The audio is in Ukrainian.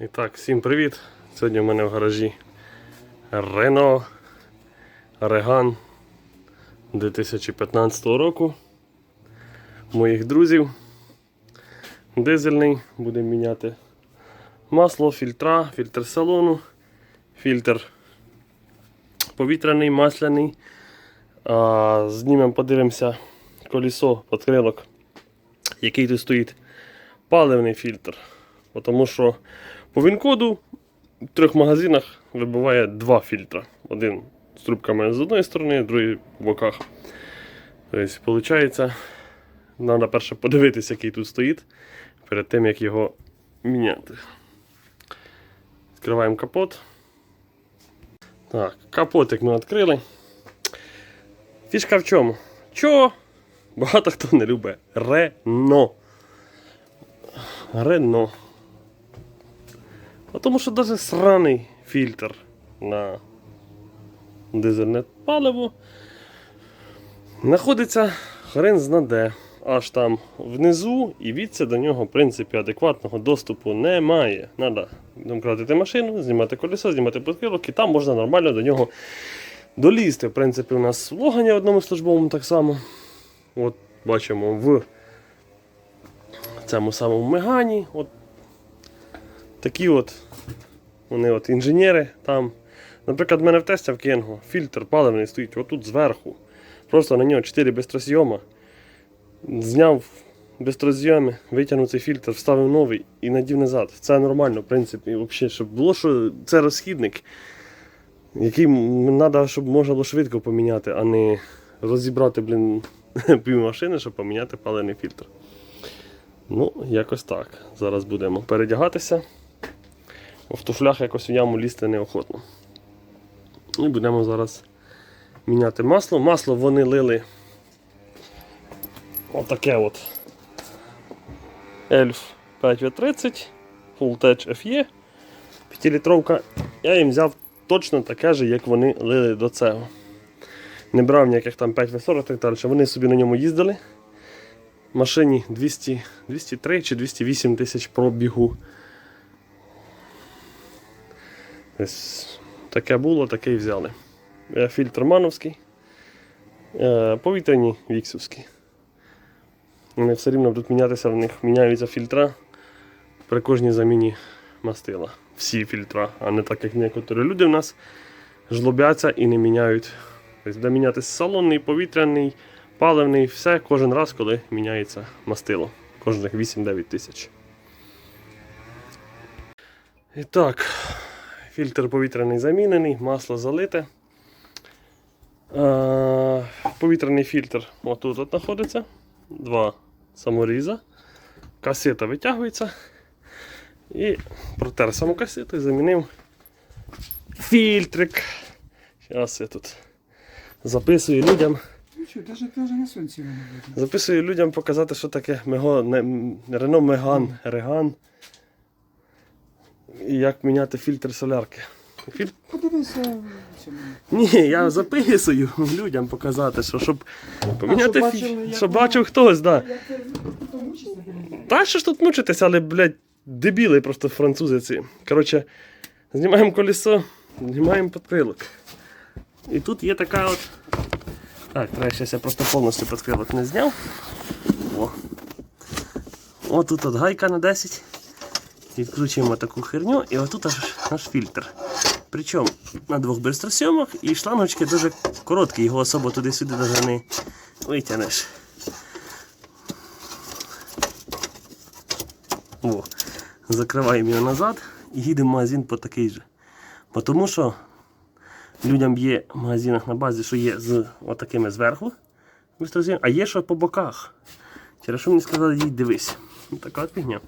І так, всім привіт! Сьогодні в мене в гаражі Renault Regan 2015 року. Моїх друзів. Дизельний. Будемо міняти масло, фільтра, фільтр салону, фільтр повітряний, масляний. А, знімемо, подивимося колесо, подкрилок, який тут стоїть паливний фільтр. Тому що по Вінкоду в трьох магазинах вибиває два фільтра. Один з трубками з одної сторони, другий по боках. Тобто, виходить, треба перше подивитися, який тут стоїть, перед тим як його міняти. Відкриваємо капот. Так, капотик ми відкрили. Фішка в чому? Чого? Багато хто не любить. Рено. Рено. А тому що навіть сраний фільтр на дизельне паливо знаходиться хрен знаде. Аж там внизу, і відси до нього, в принципі, адекватного доступу немає. Треба домкратити машину, знімати колесо, знімати подкрилок, і там можна нормально до нього долізти. В принципі, у нас логання в одному службовому так само. От бачимо в цьому самому мегані. От такі от вони от інженери там. Наприклад, в мене в тесті в Кенго фільтр паливний стоїть отут зверху. Просто на нього 4 бистрозйома. Зняв бистрозйоми, витягнув цей фільтр, вставив новий і надів назад. Це нормально, в принципі. Взагалі, щоб було, що це розхідник, який треба, щоб можна було швидко поміняти, а не розібрати, блін, пів машини, щоб поміняти паливний фільтр. Ну, якось так. Зараз будемо передягатися. В туфлях якось в яму лізти неохотно. І будемо зараз міняти масло. Масло вони лили отаке от Elf 5V30 Full FE 5-літровка. Я їм взяв точно таке же, як вони лили до цього. Не брав ніяких там 5В40 так далі. Вони собі на ньому їздили. Машині 200, 203 чи 208 тисяч пробігу. Таке було, таке і взяли. Е, Фільтр мановський, е, повітряні віксівські. Вони все рівно будуть мінятися, в них міняються фільтра при кожній заміні мастила. Всі фільтра, а не так, як некоторі люди в нас жлобяться і не міняють. Тобто, де мінятися салонний, повітряний, паливний, все кожен раз, коли міняється мастило. Кожних 8-9 тисяч. І так, фільтр повітряний замінений, масло залите. Е, Повітряний фільтр отут от знаходиться. Два саморіза. Касета витягується. І протер саму касету і замінив фільтрик. Зараз я тут записую людям. Записую людям показати, що таке Мего, Рено Меган, Реган. І як міняти фільтр солярки. Філь... Подивися. Ні, я записую людям показати, що щоб поміняти щоб бачили, як Щоб бачив хтось, так. Да. Та що ж тут мучитися, але, блядь, дебіли просто французи ці. Коротше, знімаємо колесо, знімаємо подкрилок. І тут є така от. Так, треба щас я просто повністю подкрилок не зняв. О. О, тут от гайка на 10. Відкручуємо таку херню і отут аж наш фільтр. Причому на двох бистросйомах і шлангочки дуже короткі, його особо туди-сюди навіть не витягнеш. О, закриваємо його назад і їдемо в магазин по такий же. Бо Тому що людям є в магазинах на базі, що є з отакими зверху, а є що по боках. Через що мені сказали, їдь дивись. Ну, Така от фігня.